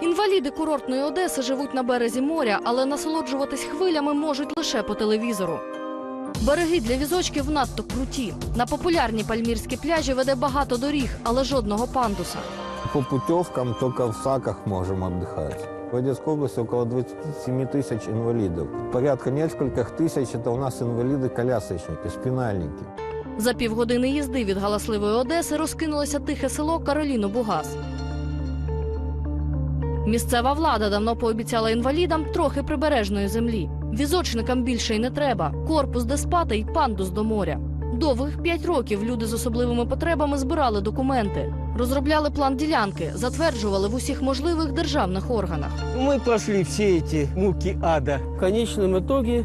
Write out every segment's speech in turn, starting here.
Інваліди курортної Одеси живуть на березі моря, але насолоджуватись хвилями можуть лише по телевізору. Береги для візочків надто круті. На популярні пальмірські пляжі веде багато доріг, але жодного пандуса. По путевкам только в САКах можем отдыхать. В Одесской области около 27 тысяч инвалидов. Порядка нескольких тысяч это у нас инвалиды-колясочники, спинальники. За півгодини їзди від галасливої Одеси розкинулося тихе село Кароліно Бугас. Місцева влада давно пообіцяла інвалідам трохи прибережної землі. Візочникам більше й не треба. Корпус де спати й пандус до моря. Довгих п'ять років люди з особливими потребами збирали документи, розробляли план ділянки, затверджували в усіх можливих державних органах. Мы прошли все эти муки ада. В конечном итоге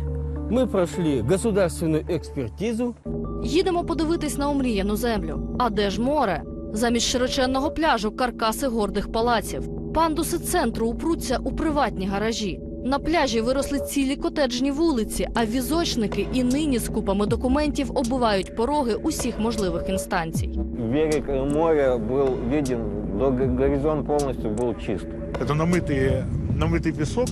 мы прошли государственную экспертизу. Їдемо подивитись на омріяну землю. А де ж море? Замість широченного пляжу каркаси гордих палаців. Пандуси центру упруться у приватні гаражі. На пляжі виросли цілі котеджні вулиці, а візочники і нині з купами документів оббивають пороги усіх можливих інстанцій. Берег э, моря был виден, до г- горизонт полностью был чист. Это намытый, намытый песок,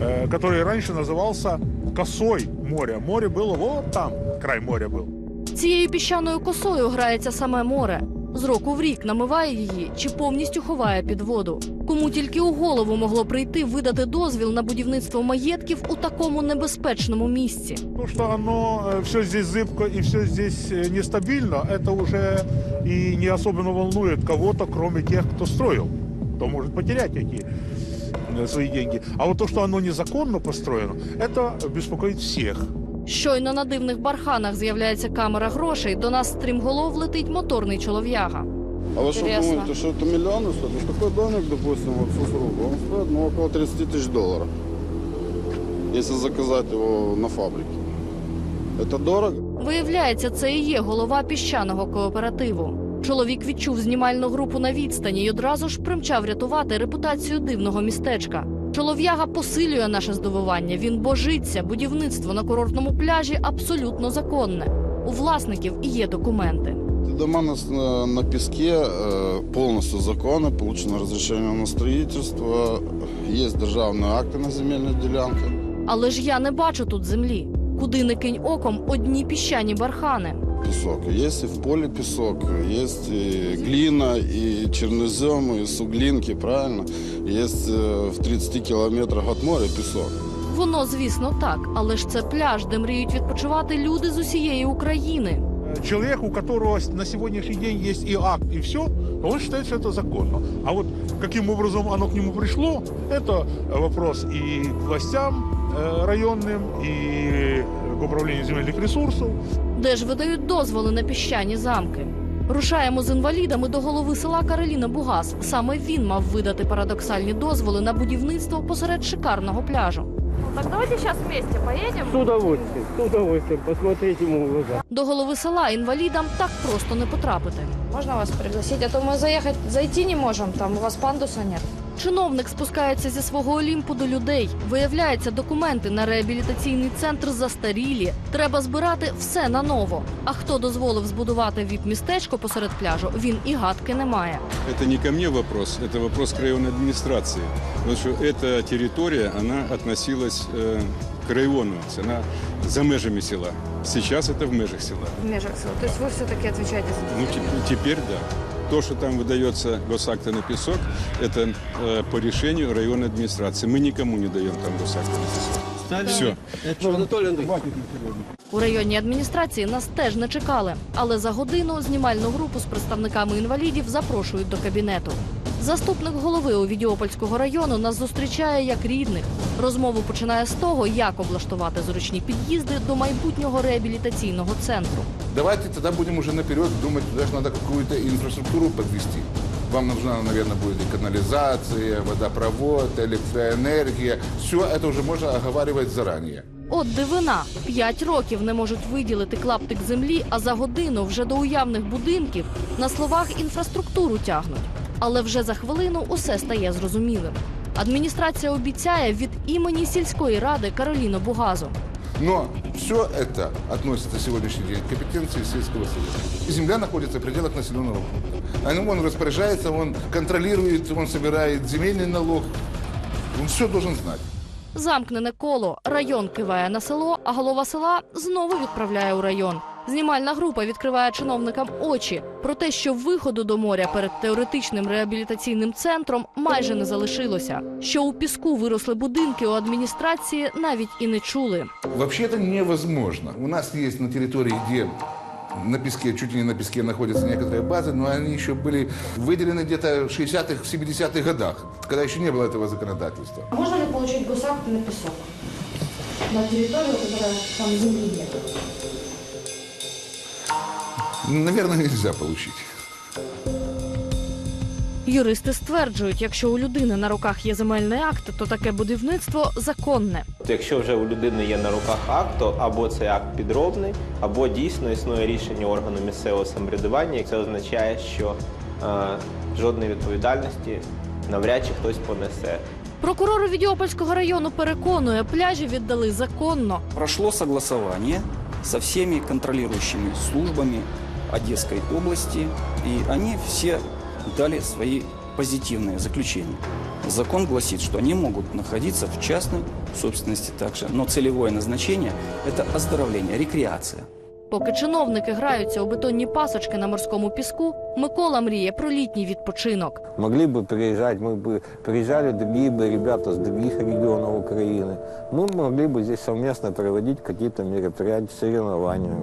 э, который раньше назывался косой моря. Море было вот там, край моря был. Цією піщаною косою грається саме море. З року в рік намиває її чи повністю ховає під воду. Кому тільки у голову могло прийти видати дозвіл на будівництво маєтків у такому небезпечному місці. То, что оно все здесь зыбко и все здесь э, нестабильно, это уже и не особенно волнует кого-то, кроме тех, кто строил. Кто может потерять эти э, свои деньги. А вот то, что оно незаконно построено, это беспокоит всех. Щойно на дивних барханах з'являється камера грошей. До нас стрімголов летить моторний чолов'яга. А вы что Интересно. думаете, что это миллионы стоит? Ну, такой домик, допустим, вот с супругой, он стоит ну, около 30 тысяч долларов. Если заказать его на фабрике. Это дорого? Виявляється, це і є голова піщаного кооперативу. Чоловік відчув знімальну групу на відстані і одразу ж примчав рятувати репутацію дивного містечка. Чолов'яга посилює наше здивування. Він божиться. Будівництво на курортному пляжі абсолютно законне. У власників і є документи. Дома на, на- на песке э, полностью законно, получено разрешение на строительство, есть державные акты на земельной делянке. Але ж я не бачу тут землі. Куди не кинь оком одні піщані бархани. Песок. Есть и в поле песок, есть и глина, и чернозем, и суглинки, правильно? Есть э, в 30 километрах от моря песок. Воно, звісно, так, але ж це пляж, де мріють відпочивати люди з усієї України. Э, Человек, у которого с- на сегодняшний день есть и акт, и все, он считает, что это законно. А вот каким образом оно к нему пришло, это вопрос и к властям э, районным, и к управлению земельных ресурсов. Де ж видають дозволи на піщані замки? Рушаємо з інвалідами до голови села Кароліна Бугас. Саме він мав видати парадоксальні дозволи на будівництво посеред шикарного пляжу. Так давайте сейчас вместе поедем. С удовольствием, с удовольствием посмотреть ему в глаза. До голови села інвалідам так просто не потрапити. Можно вас пригласить? А то мы заехать, зайти не можем, там у вас пандуса нет. Чиновник спускається зі свого олімпу до людей. Виявляється, документи на реабілітаційний центр застарілі. Треба збирати все наново. А хто дозволив збудувати віп-містечко посеред пляжу, він і гадки не має. Это не ко мне вопрос, это вопрос к районной администрации. Потому что эта территория, она относилась э, к району, она за межами села. Сейчас это в межах села. В межах села. То есть вы все-таки отвечаете за Ну, те- теперь да. То, что там выдается госакты на песок, это э, по решению районной администрации. Мы никому не даем там госакты на песок. Все. Это Анатолий Андреевич. У районній адміністрації нас теж не чекали, але за годину знімальну групу з представниками інвалідів запрошують до кабінету. Заступник голови Овідіопольського району нас зустрічає як рідних. Розмову починає з того, як облаштувати зручні під'їзди до майбутнього реабілітаційного центру. Давайте тогда будем уже наперед думать, туда же надо какую-то инфраструктуру подвести. Вам нужна, наверное, будет и канализация, водопровод, электроэнергия. Все это уже можно оговаривать заранее. От дивина. П'ять років не можуть виділити клаптик землі, а за годину вже до уявних будинків на словах інфраструктуру тягнуть. Але вже за хвилину усе стає зрозумілим. Адміністрація обіцяє від імені сільської ради Кароліну Бугазу. Но все это относится на сегодняшний день к компетенции сельского совета. Земля находится в пределах населенного пункта. Он распоряжается, он контролирует, он собирает земельный налог. Он все должен знать. Замкнене коло. Район киває на село, а голова села знову відправляє у район. Знімальна група відкриває чиновникам очі про те, що виходу до моря перед теоретичним реабілітаційним центром майже не залишилося. Що у піску виросли будинки у адміністрації, навіть і не чули. Вообще это невозможно. У нас есть на территории, где на песке, чуть ли не на песке находятся некоторые базы, но они еще были выделены где-то в 60-х, 70-х годах, когда еще не было этого законодательства. Можно ли получить гусак на песок? На территорию, которая там земли нет. Наверное, нельзя получить. Юристи стверджують, якщо у людини на руках є земельний акт, то таке будівництво законне. Якщо вже у людини є на руках акт, то або цей акт підробний, або дійсно існує рішення органу місцевого самоврядування, і це означає, що е, жодної відповідальності навряд чи хтось понесе. Прокурор Відьопольського району переконує, пляжі віддали законно. Прошло согласование со всеми контролирующими службами Одесской области, и они все дали свои позитивные заключения. Закон гласит, что они могут находиться в частной собственности также, но целевое назначение – это оздоровление, рекреация. Поки чиновники граються у бетонні пасочки на морському піску, Микола мріє про літній відпочинок. Могли бы приезжать, мы бы приезжали другие бы ребята с других регионов Украины. Мы могли бы здесь совместно проводить какие-то мероприятия, соревнования.